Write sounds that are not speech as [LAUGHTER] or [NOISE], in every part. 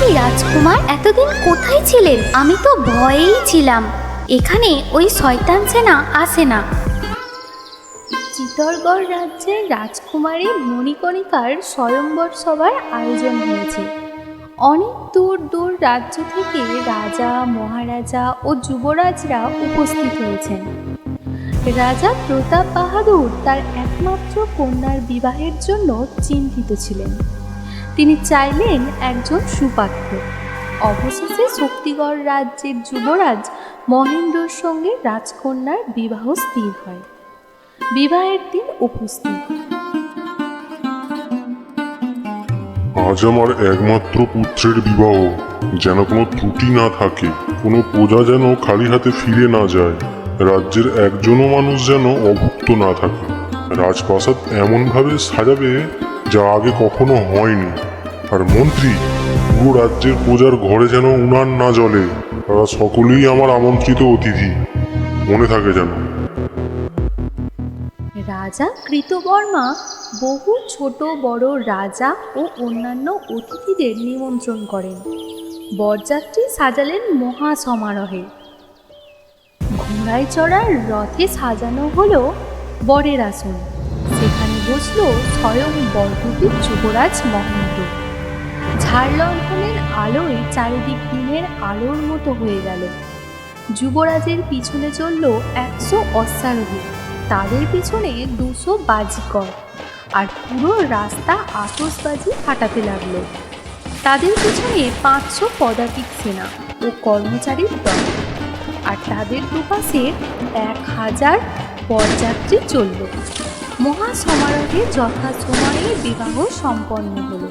কি রাজকুমার? এতদিন কোথায় ছিলেন? আমি তো ভয়েই ছিলাম। এখানে ওই শয়তান সেনা আসে না। চিতরগড় রাজ্যের রাজকুমারী মণিকণিকার স্বয়ম্বর সভার আয়োজন হয়েছে। অনেক দূর দূর রাজ্য থেকে রাজা, মহারাজা ও যুবরাজরা উপস্থিত হয়েছেন। রাজা প্রতাপ বাহাদুর তার একমাত্র কন্যার বিবাহের জন্য চিন্তিত ছিলেন। তিনি চাইলেন একজন সুপাত্র। অবশেষে শক্তিগড় রাজ্যের যুবরাজ মহেন্দ্রর সঙ্গে রাজকন্যার বিবাহ স্থির হয়। বিবাহের দিন উপস্থিত। আজ আমার একমাত্র পুত্রের বিবাহ। যেন কোনো ত্রুটি না থাকে, কোনো প্রজা যেন খালি হাতে ফিরে না যায়। রাজ্যের একজনও মানুষ যেন অভুক্ত না থাকে। রাজপ্রাসাদ এমনভাবে সাজাবে যা আগে কখনো হয়নি। আর মন্ত্রী, পুরো রাজ্যের প্রজার ঘরে যেন উনান না জ্বলে, তারা সকলেই আমার আমন্ত্রিত অতিথি। মনে থাকে যেন। রাজা কৃতবর্মা বহু ছোট, বড় রাজা ও অন্যান্য অতিথিদের নিমন্ত্রণ করেন। বরযাত্রী সাজালেন মহা সমারোহে। ঘোড়ায় চড়ার রথে সাজানো হলো বরের আসন। বসল স্বয়ং বরদূতী যুবরাজ মহেন্দ্র। ঝাড়লণ্ঠনের আলোয় চারিদিক দিনের আলোর মতো হয়ে গেল। যুবরাজের পিছনে চলল একশো অশ্বারোহী। তাদের পিছনে দুশো বাজিকর। আর পুরো রাস্তা আতসবাজি ফাটাতে লাগল। তাদের পিছনে পাঁচশো পদাতিক সেনা ও কর্মচারীর দল। আর তাদের দুপাশে এক হাজার পদযাত্রী চলল। মহা সমারোহে যথাসময়ে বিবাহ সম্পন্ন হলো।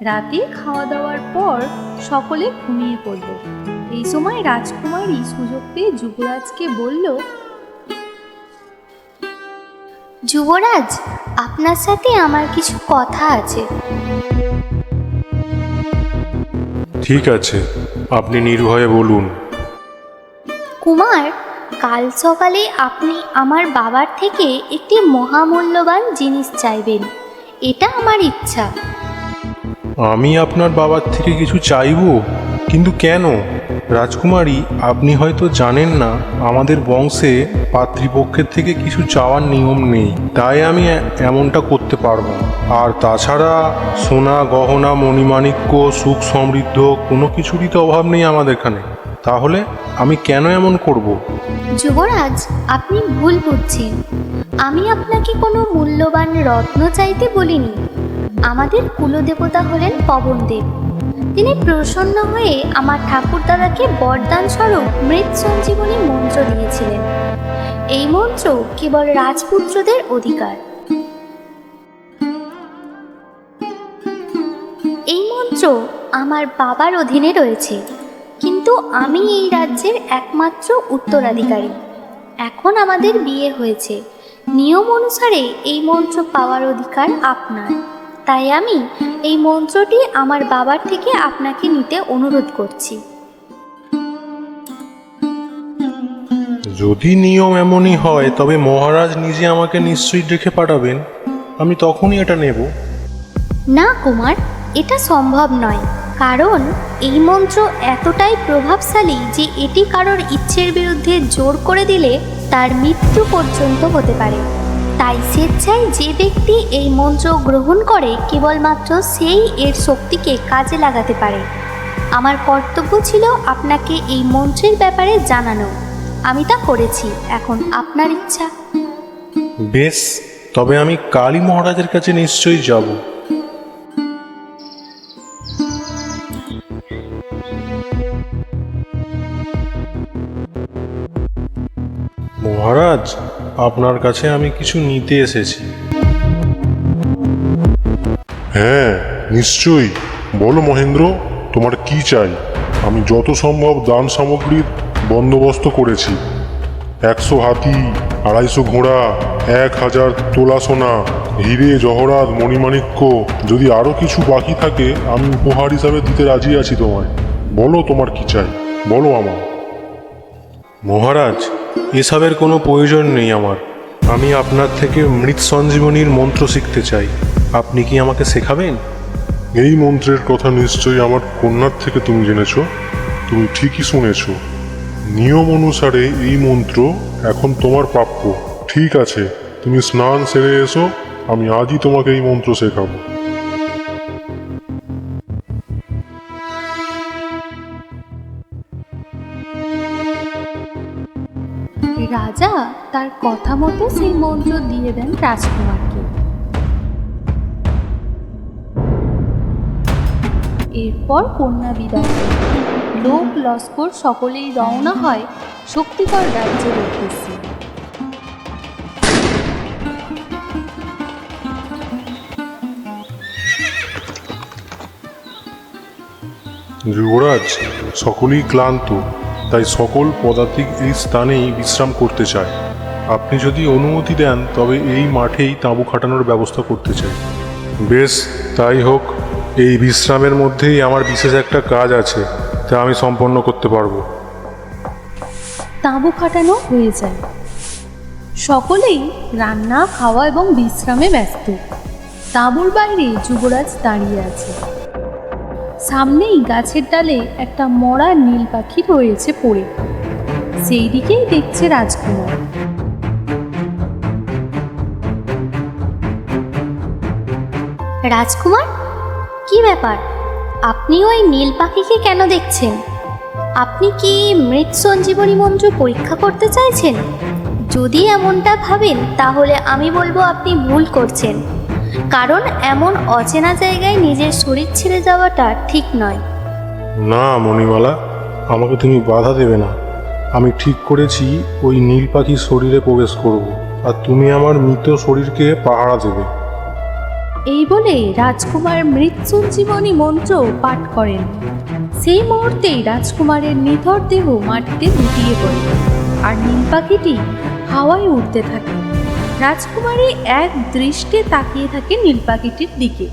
রাতে খাওয়া দাওয়ার পর সকলে ঘুমিয়ে পড়ল। এই সময় রাজকুমারী সুযোগ পেয়ে যুবরাজকে বলল যুবরাজ আপনার সাথে আমার কিছু কথা আছে। ঠিক আছে আপনি নির্ভয়ে বলুন। কুমার, কাল সকালে আপনি আমার বাবার থেকে একটি মহামূল্যবান জিনিস চাইবেন। এটা আমার ইচ্ছা। আমি আপনার বাবার থেকে কিছু চাইব? কিন্তু কেন? রাজকুমারী, আপনি হয়তো জানেন না, আমাদের বংশে পাত্রীপক্ষের থেকে কিছু চাওয়ার নিয়ম নেই। তাই আমি এমনটা করতে পারব আর তাছাড়া সোনা, গহনা, মণিমাণিক্য, সুখ সমৃদ্ধ, কোনো কিছুরই তো অভাব নেই আমাদের এখানে। তাহলে আমি কেন এমন করব। যুবরাজ, আপনি ভুল বুঝছেন। আমি আপনাকে কোনো মূল্যবান রত্ন চাইতে বলিনি। আমাদের কুলদেবতা হলেন পবনদেব। তিনি প্রসন্ন হয়ে আমার ঠাকুরদাদাকে বরদান স্বরূপ মৃত সঞ্জীবনী মন্ত্র দিয়েছিলেন। এই মন্ত্র কেবল রাজপুত্রদের অধিকার। এই মন্ত্র আমার বাবার অধীনে রয়েছে। কিন্তু আমি এই রাজ্যের একমাত্র উত্তরাধিকারী। এখন আমাদের বিয়ে হয়েছে। নিয়ম অনুসারে এই মন্ত্র পাওয়ার অধিকার আপনার। তাই আমি এই মন্ত্রটি আমার বাবার থেকে আপনাকে নিতে অনুরোধ করছি। যদি নিয়ম এমনই হয় তবে মহারাজ নিজে আমাকে নিশ্চয়ই রেখে পাঠাবেন। আমি তখনই এটা নেব। না কুমার এটা সম্ভব নয়। কারণ এই মন্ত্র এতটাই প্রভাবশালী যে এটি কারোর ইচ্ছের বিরুদ্ধে জোর করে দিলে তার মৃত্যু পর্যন্ত হতে পারে। তাই স্বেচ্ছায় যে ব্যক্তি এই মন্ত্র গ্রহণ করে কেবলমাত্র সেই এর শক্তিকে কাজে লাগাতে পারে। আমার কর্তব্য ছিল আপনাকে এই মন্ত্রের ব্যাপারে জানানো। আমি তা করেছি। এখন আপনার ইচ্ছা। বেশ, তবে আমি কালী মহারাজের কাছে নিশ্চয়ই যাব। আপনার কাছে আমি কিছু নিতে এসেছি। হ্যাঁ নিশ্চয়ই। বলো মহেন্দ্র তোমার কি চাই? আমি যত সম্ভব দান সামগ্রীর বন্দোবস্ত করেছি। একশো হাতি আড়াইশো ঘোড়া এক হাজার তোলা সোনা হিরে জহরাত মণিমাণিক্য যদি আরও কিছু বাকি থাকে আমি উপহার হিসাবে দিতে রাজি আছি তোমায়। বলো তোমার কি চাই। বলো আমার মহারাজ এসবের কোনো প্রয়োজন নেই আমার। আমি আপনার থেকে মৃত সঞ্জীবনীর মন্ত্র শিখতে চাই। আপনি কি আমাকে শেখাবেন? এই মন্ত্রের কথা নিশ্চয়ই আমার কন্যার থেকে তুমি জেনেছো? তুমি ঠিকই শুনেছো। নিয়ম অনুসারে এই মন্ত্র এখন তোমার প্রাপ্য। ঠিক আছে, তুমি স্নান সেরে এসো, আমি আজই তোমাকে এই মন্ত্র শেখাবো। কথা মতো সেই মন্ত্র দিয়ে দেন রাজকুমারকে। এরপর কন্যা বিদায়। লোক লস্কর সকলেই রওনা হয় শক্তিকর রাজ্যের উদ্দেশ্যে। যুবরাজ, সকলেই ক্লান্ত, তাই সকল পদাতিক এই স্থানেই বিশ্রাম করতে চায়। আপনি যদি অনুমতি দেন, তবে এই মাঠেই তাঁবু খাটানোর ব্যবস্থা করতে চাই। বেশ, তাই হোক, এই বিশ্রামের মধ্যেই আমার বিশেষ একটা কাজ আছে তা আমি সম্পন্ন করতে পারব। তাঁবু খাটানো হয়ে যায়। সকলেই রান্না, খাওয়া এবং বিশ্রামে ব্যস্ত। তাঁবুর বাইরে যুবরাজ দাঁড়িয়ে আছে। সামনেই গাছের ডালে একটা মরা নীল পাখি রয়েছে পড়ে। সেই দিকেই দেখছে রাজকুমার। রাজকুমার? কি ব্যাপার? আপনি ওই নীল পাখিকে কেন দেখছেন? আপনি কি মৃত সঞ্জীবনী মন্ত্র পরীক্ষা করতে চাইছেন? যদি এমনটা ভাবেন, তাহলে আমি বলব আপনি ভুল করছেন। কারণ এমন অচেনা জায়গায় নিজের শরীর ছেড়ে যাওয়াটা ঠিক নয়। না, মণিমালা, আমাকে তুমি বাধা দেবে না। আমি ঠিক করেছি ওই নীল পাখির শরীরে প্রবেশ করব, আর তুমি আমার মৃত শরীরকে পাহারা দেবে। এই বলে রাজকুমার মৃত্যুঞ্জীবনী মন্ত্র পাঠ করেন। সেই মুহূর্তেই রাজকুমারের নিথর দেহ মাটিতে লুটিয়ে পড়ে আর নীল পাখিটি হাওয়ায় উঠতে থাকে। রাজকুমারী এক দৃষ্টে তাকিয়ে থাকে নীল পাখিটির দিকে।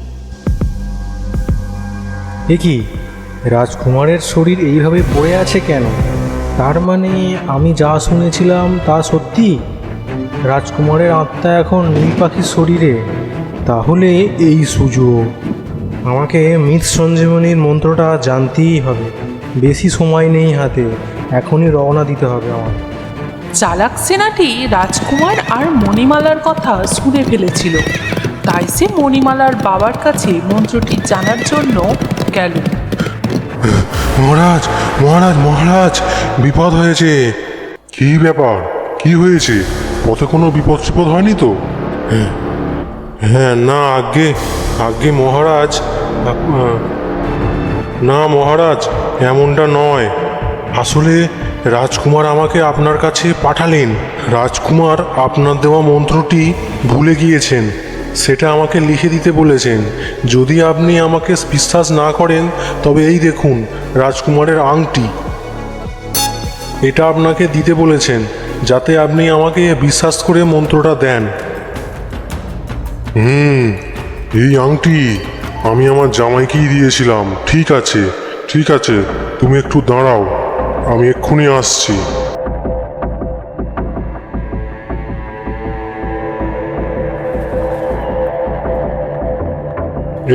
দেখি রাজকুমারের শরীর এইভাবে পড়ে আছে কেন? তার মানে আমি যা শুনেছিলাম তা সত্যি? রাজকুমারের আত্মা এখন নীল পাখির শরীরে। তাহলে এই সুযোগ। আমাকে মৃত সঞ্জীবনীর মন্ত্রটা জানতেই হবে। বেশি সময় নেই হাতে। এখনই রওনা দিতে হবে আমার চালাক সেনাটি রাজকুমার আর মণিমালার কথা শুনে ফেলেছিল। তাই সে মণিমালার বাবার কাছে মন্ত্রটি জানার জন্য গেল। মহারাজ মহারাজ মহারাজ বিপদ হয়েছে। কি ব্যাপার? কি হয়েছে? পথে কোনো বিপদ সিপদ হয়নি তো? হ্যাঁ না, আগে আগে মহারাজ না মহারাজ, এমনটা নয়। আসলে রাজকুমার আমাকে আপনার কাছে পাঠালেন। রাজকুমার আপনার দেওয়া মন্ত্রটি ভুলে গিয়েছেন। সেটা আমাকে লিখে দিতে বলেছেন। যদি আপনি আমাকে বিশ্বাস না করেন, তবে এই দেখুন, রাজকুমারের আংটি। এটা আপনাকে দিতে বলেছেন, যাতে আপনি আমাকে বিশ্বাস করে মন্ত্রটা দেন। হুম, এই আংটি আমি আমার জামাইকেই দিয়েছিলাম। ঠিক আছে ঠিক আছে, তুমি একটু দাঁড়াও, আমি এক্ষুনি আসছি।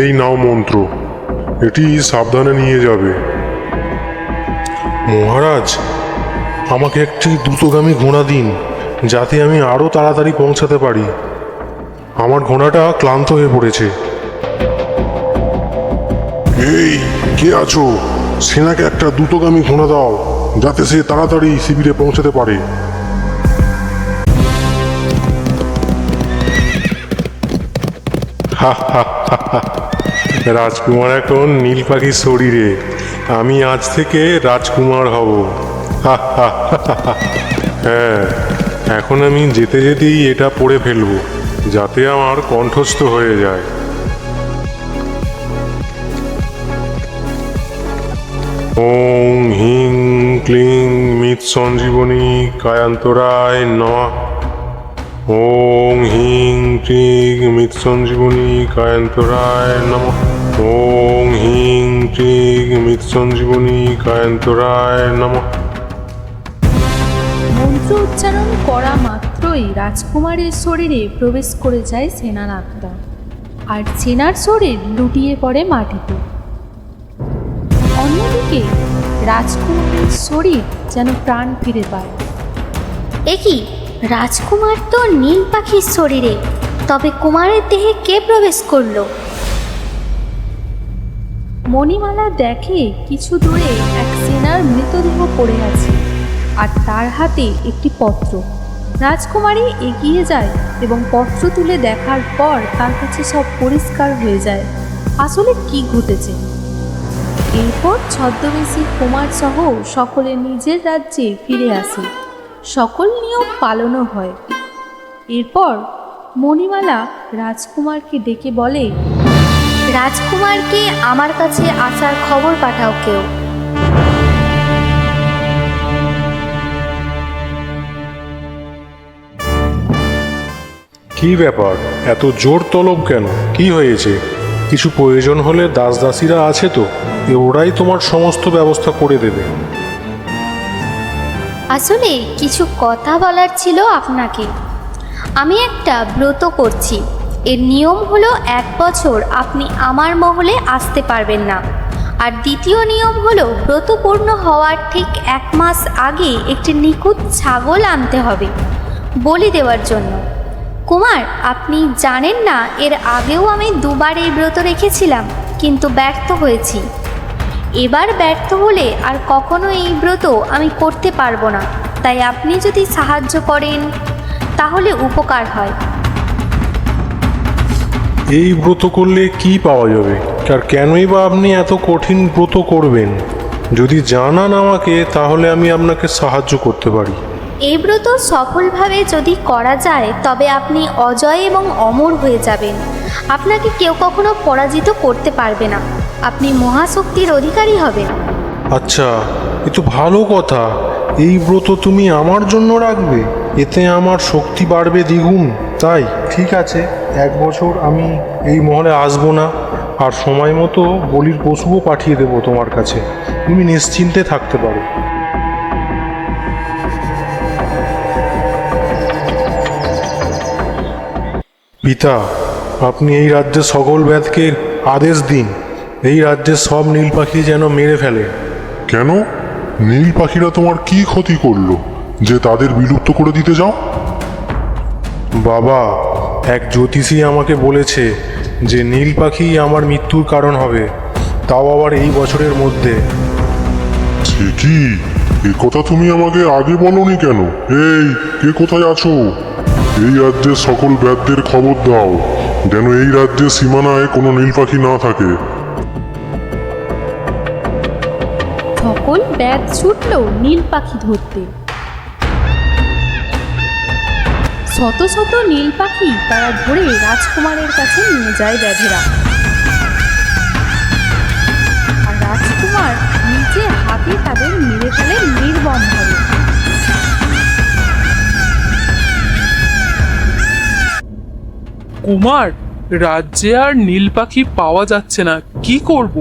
এই নাও মন্ত্র, এটি সাবধানে নিয়ে যাবে। মহারাজ, আমাকে একটি দ্রুতগামী ঘোড়া দিন, যাতে আমি আরও তাড়াতাড়ি পৌঁছাতে পারি। আমার ঘোড়াটা ক্লান্ত হয়ে পড়েছে। এই কে আছো? সেনাকে একটা দ্রুতগামী ঘোড়া দাও যাতে সে তাড়াতাড়ি শিবিরে পৌঁছাতে পারে। রাজকুমার এখন নীল পাখির শরীরে। আমি আজ থেকে রাজকুমার হব। হ্যাঁ এখন আমি যেতে যেতেই এটা পড়ে ফেলব। যাতে আমার কণ্ঠস্থ হয়ে যায়। ওং হিং ক্লিং মিত সঞ্জীবনী কায়ান্তরায় নমঃ। ওং হিং ক্লিং মিত সঞ্জীবনী কায়ান্তরায় নমঃ। ওং হিং ক্লিং মিত সঞ্জীবনী কায়ান্তরায় নমঃ। মন্ত্র উচ্চারণ করা মাত্রই মাত্রই রাজকুমারের শরীরে প্রবেশ করে যায় সেনার আত্মা আর সেনার শরীর লুটিয়ে পড়ে মাটিতে। অন্যদিকে রাজকুমারের শরীর যেন প্রাণ ফিরে পায়। একই রাজকুমার তো নীল পাখির শরীরে তবে কুমারের দেহে কে প্রবেশ করল? মণিমালা দেখে কিছু দূরে এক সেনার মৃতদেহ পড়ে আছে আর তার হাতে একটি পত্র। রাজকুমারী এগিয়ে যায় এবং পত্র তুলে দেখার পর তার কাছে সব পরিষ্কার হয়ে যায়। আসলে কি ঘটেছে? এরপর ছদ্মবেশী কুমার সহ সকলে নিজের রাজ্যে ফিরে আসে। সকল নিয়ম পালনও হয়। এরপর মণিমালা রাজকুমারকে ডেকে বলে, রাজকুমারকে আমার কাছে আসার খবর পাঠাও কেউ। কি ব্যাপার? এত জোর তলব কেন? কি হয়েছে? কিছু প্রয়োজন হলে দাস দাসীরা আছে তো ওরাই তোমার সমস্ত ব্যবস্থা করে দেবে। আসলে কিছু কথা বলার ছিল আপনাকে। আমি একটা ব্রত করছি। এর নিয়ম হলো এক বছর আপনি আমার মহলে আসতে পারবেন না। আর দ্বিতীয় নিয়ম হলো ব্রত পূর্ণ হওয়ার ঠিক এক মাস আগে একটি নিখুঁত ছাগল আনতে হবে, বলি দেওয়ার জন্য। কুমার, আপনি জানেন না, এর আগেও আমি দুবার এই ব্রত রেখেছিলাম, কিন্তু ব্যর্থ হয়েছি। এবার ব্যর্থ হলে আর কখনো এই ব্রত আমি করতে পারব না, তাই আপনি যদি সাহায্য করেন, তাহলে উপকার হয়। এই ব্রত করলে কি পাওয়া যাবে? আর কেনই বা আপনি এত কঠিন ব্রত করবেন? যদি জানান আমাকে, তাহলে আমি আপনাকে সাহায্য করতে পারি। এই ব্রত সফলভাবে যদি করা যায়, তবে আপনি অজয় এবং অমর হয়ে যাবেন। আপনাকে কেউ কখনো পরাজিত করতে পারবে না। আপনি মহাশক্তির অধিকারী হবেন। আচ্ছা এ তো ভালো কথা। এই ব্রত তুমি আমার জন্য রাখবে। এতে আমার শক্তি বাড়বে দ্বিগুণ। তাই, ঠিক আছে, এক বছর আমি এই মহলে আসব না। আর সময় মতো বলির পশুও পাঠিয়ে দেবো তোমার কাছে। তুমি নিশ্চিন্তে থাকতে পারো। পিতা আপনি এই রাজ্যের সকল ব্যাধকে আদেশ দিন। এই রাজ্যের সব নীল পাখি যেন মেরে ফেলে। কেন? নীল পাখিরা তোমার কি ক্ষতি করল? যে তাদের বিলুপ্ত করে দিতে যাও? বাবা এক জ্যোতিষী আমাকে বলেছে যে নীল পাখি আমার মৃত্যুর কারণ হবে। তাও আবার এই বছরের মধ্যে। সে কি এ কথা তুমি আমাকে আগে বলনি কেন? এই কে কোথায় আছো? এই রাজ্যের সকল ব্যাধদের খবর দাও। যেন এই রাজ্যের সীমানায় কোনো নীল পাখি না থাকে। সকল ব্যাগ ছুটল নীল পাখি ধরতে। শত শত নীল পাখি তারা ধরে রাজকুমারের কাছে নিয়ে যায় ব্যাধেরা। আর রাজকুমার নিজে হাতে তাদের মেরে ফেলে নির্মমভাবে কুমার রাজ্যে আর নীল পাখি পাওয়া যাচ্ছে না কি করব?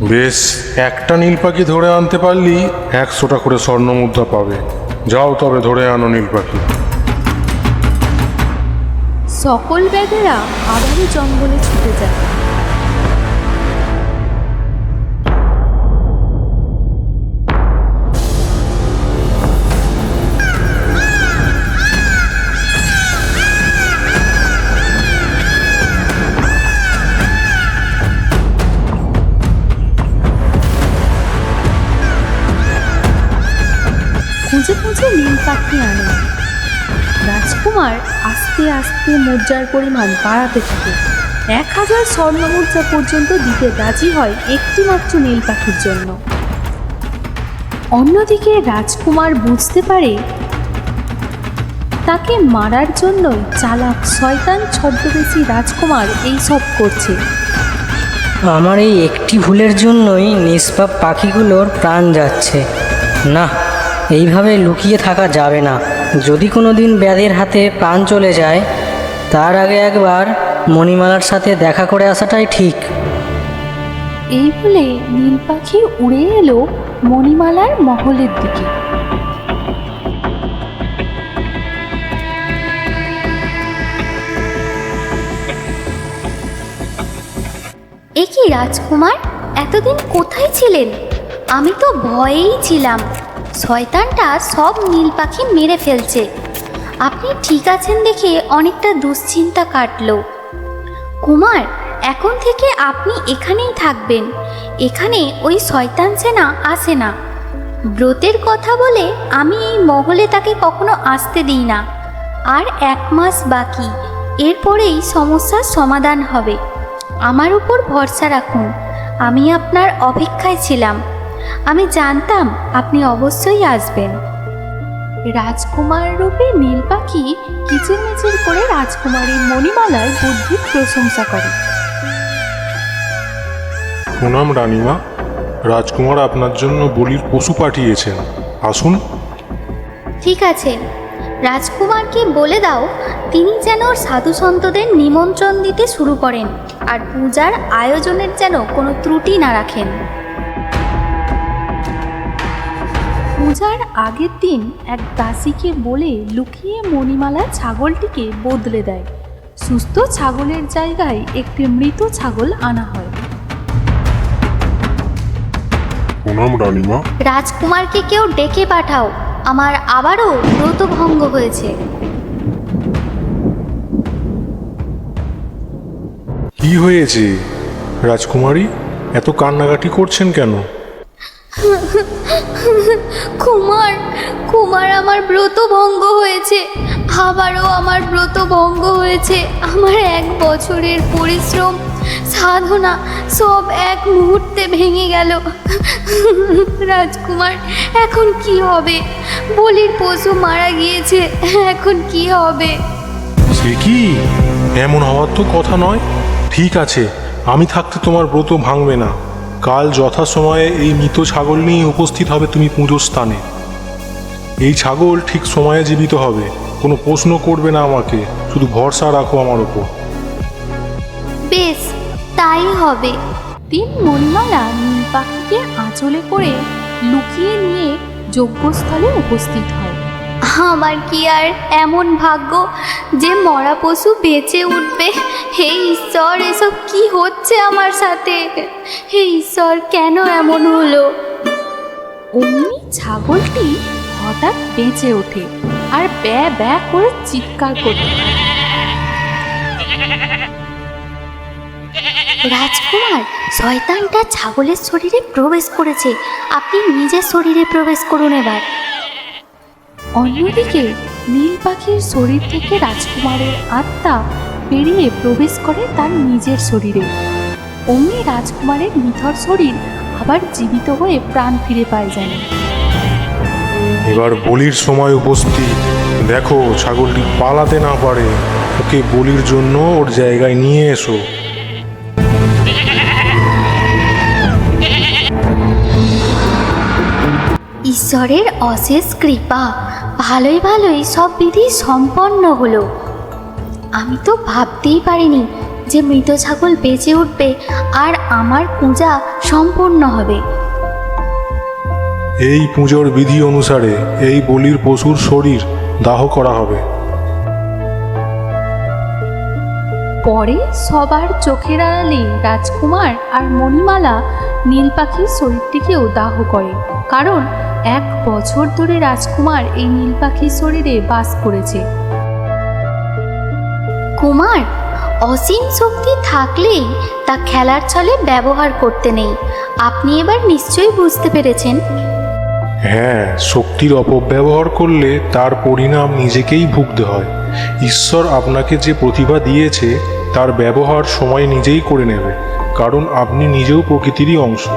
বেশ একটা নীল পাখি ধরে আনতে পারলি একশোটা করে স্বর্ণ মুদ্রা পাবে। যাও তবে ধরে আনো নীল পাখি। সকল ব্যাধেরা আবারও জঙ্গলে ছুটে যায়। খুঁজে খুঁজে নীল পাখি আনে। রাজকুমার আস্তে আস্তে মুদ্রার পরিমাণ বাড়াতে থাকে। এক হাজার স্বর্ণ মুদ্রা পর্যন্ত দিতে রাজি হয় একটিমাত্র নীল পাখির জন্য। অন্যদিকে রাজকুমার বুঝতে পারে, তাকে মারার জন্যই চালাক শয়তান ছদ্মবেশী রাজকুমার এই সব করছে। আমার এই একটি ভুলের জন্যই নিষ্পাপ পাখিগুলোর প্রাণ যাচ্ছে। না এইভাবে লুকিয়ে থাকা যাবে না। যদি কোনো দিন ব্যাধের হাতে প্রাণ চলে যায়, তার আগে একবার মণিমালার সাথে দেখা করে আসাটাই ঠিক। এই বলে নীল পাখি উড়ে এলো মণিমালার মহলের দিকে। এ কি রাজকুমার, এতদিন কোথায় ছিলেন? আমি তো ভয়েই ছিলাম। শয়তানটা সব নীল পাখি মেরে ফেলছে। আপনি ঠিক আছেন দেখে অনেকটা দুশ্চিন্তা কাটল। কুমার, এখন থেকে আপনি এখানেই থাকবেন। এখানে ওই শয়তান সেনা আসে না। ব্রতের কথা বলে আমি এই মহলে তাকে কখনো আসতে দিই না। আর এক মাস বাকি, এরপরেই সমস্যার সমাধান হবে। আমার উপর ভরসা রাখুন। আমি আপনার অপেক্ষায় ছিলাম। আমি জানতাম আপনি অবশ্যই আসবেন। রাজকুমার রূপে নীল পাখি কিচিরমিচির করে রাজকুমারীর মণিমালার বুদ্ধির প্রশংসা করে। প্রণাম রানীমা রাজকুমার আপনার জন্য বলির পশু পাঠিয়েছেন। আসুন। ঠিক আছে রাজকুমারকে বলে দাও তিনি যেন সাধু সন্তদের নিমন্ত্রণ দিতে শুরু করেন আর পূজার আয়োজনের যেন কোনো ত্রুটি না রাখেন। পূজার আগের দিন এক দাসীকে বলে লুকিয়ে মণিমালা ছাগলটিকে বদলে দেয়। সুস্থ ছাগলের জায়গায় একটি মৃত ছাগল আনা হয়। প্রণাম রানীমা। রাজকুমারকে কেউ ডেকে পাঠাও। আমার আবারও ব্রতভঙ্গ হয়েছে। কি হয়েছে? রাজকুমারী এত কান্নাকাটি করছেন কেন? [LAUGHS] কুমার কুমার আমার ব্রত ভঙ্গ হয়েছে, আবারও আমার ব্রত ভঙ্গ হয়েছে। আমার এক বছরের পরিশ্রম, সাধনা, সব এক মুহূর্তে ভেঙে গেল। রাজকুমার, এখন কি হবে? বলির পশু মারা গিয়েছে, এখন কি হবে? সে কি? এমন হওয়ার তো কথা নয়। ঠিক আছে, আমি থাকতে তোমার ব্রত ভাঙবে না। কাল যথাসময়ে এই মৃত ছাগল নিয়ে উপস্থিত হবে তুমি পুজোর স্থানে। এই ছাগল ঠিক সময়ে জীবিত হবে, কোনো প্রশ্ন করবে না আমাকে, শুধু ভরসা রাখো আমার ওপর। বেশ, তাই হবে। তিন মণিমালা নীল পাখিকে আঁচলে করে লুকিয়ে নিয়ে যজ্ঞস্থলে উপস্থিত হয় আমার কি আর এমন ভাগ্য যে মরা পশু বেঁচে উঠবে? হে ঈশ্বর এসব কি হচ্ছে আমার সাথে? হে ঈশ্বর কেন এমন হলো? অমনি ছাগলটি হঠাৎ বেঁচে ওঠে আর ব্যা ব্যা করে চিৎকার করতে থাকে। রাজকুমার শয়তানটা ছাগলের শরীরে প্রবেশ করেছে। আপনি নিজের শরীরে প্রবেশ করুন এবার। অন্যদিকে, নীল পাখির শরীর থেকে রাজকুমারের আত্মা বেরিয়ে প্রবেশ করে তার নিজের শরীরে। অমনি রাজকুমারের নিথর শরীর আবার জীবিত হয়ে প্রাণ ফিরে পায় যেন। এবার বলির সময় উপস্থিত। দেখো, ছাগলটি পালাতে না পারে। ওকে বলির জন্য ওর জায়গায় নিয়ে এসো। ঈশ্বরের অশেষ কৃপা। ভালোই ভালোই সব বিধি সম্পন্ন হলো। আমি তো ভাবতেই পারিনি যে মৃত ছাগল বেঁচে উঠবে আর আমার পূজা সম্পূর্ণ হবে। এই পুজোর বিধি অনুসারে এই বলির পশুর শরীর দাহ করা হবে। পরে সবার চোখের আড়ালে রাজকুমার আর মণিমালা নীল পাখির শরীরটিকেও দাহ করে। কারণ এক বছর ধরে রাজকুমার এই নীল পাখির শরীরে বাস করেছে। কুমার অসীম শক্তি থাকলেই তা খেলার ছলে ব্যবহার করতে নেই। আপনি এবার নিশ্চয়ই বুঝতে পেরেছেন। হ্যাঁ শক্তির অপব্যবহার করলে তার পরিণাম নিজেকেই ভুগতে হয়। ঈশ্বর আপনাকে যে প্রতিভা দিয়েছে তার ব্যবহার সময় নিজেই করে নেবে কারণ আপনি নিজেও প্রকৃতিরই অংশ।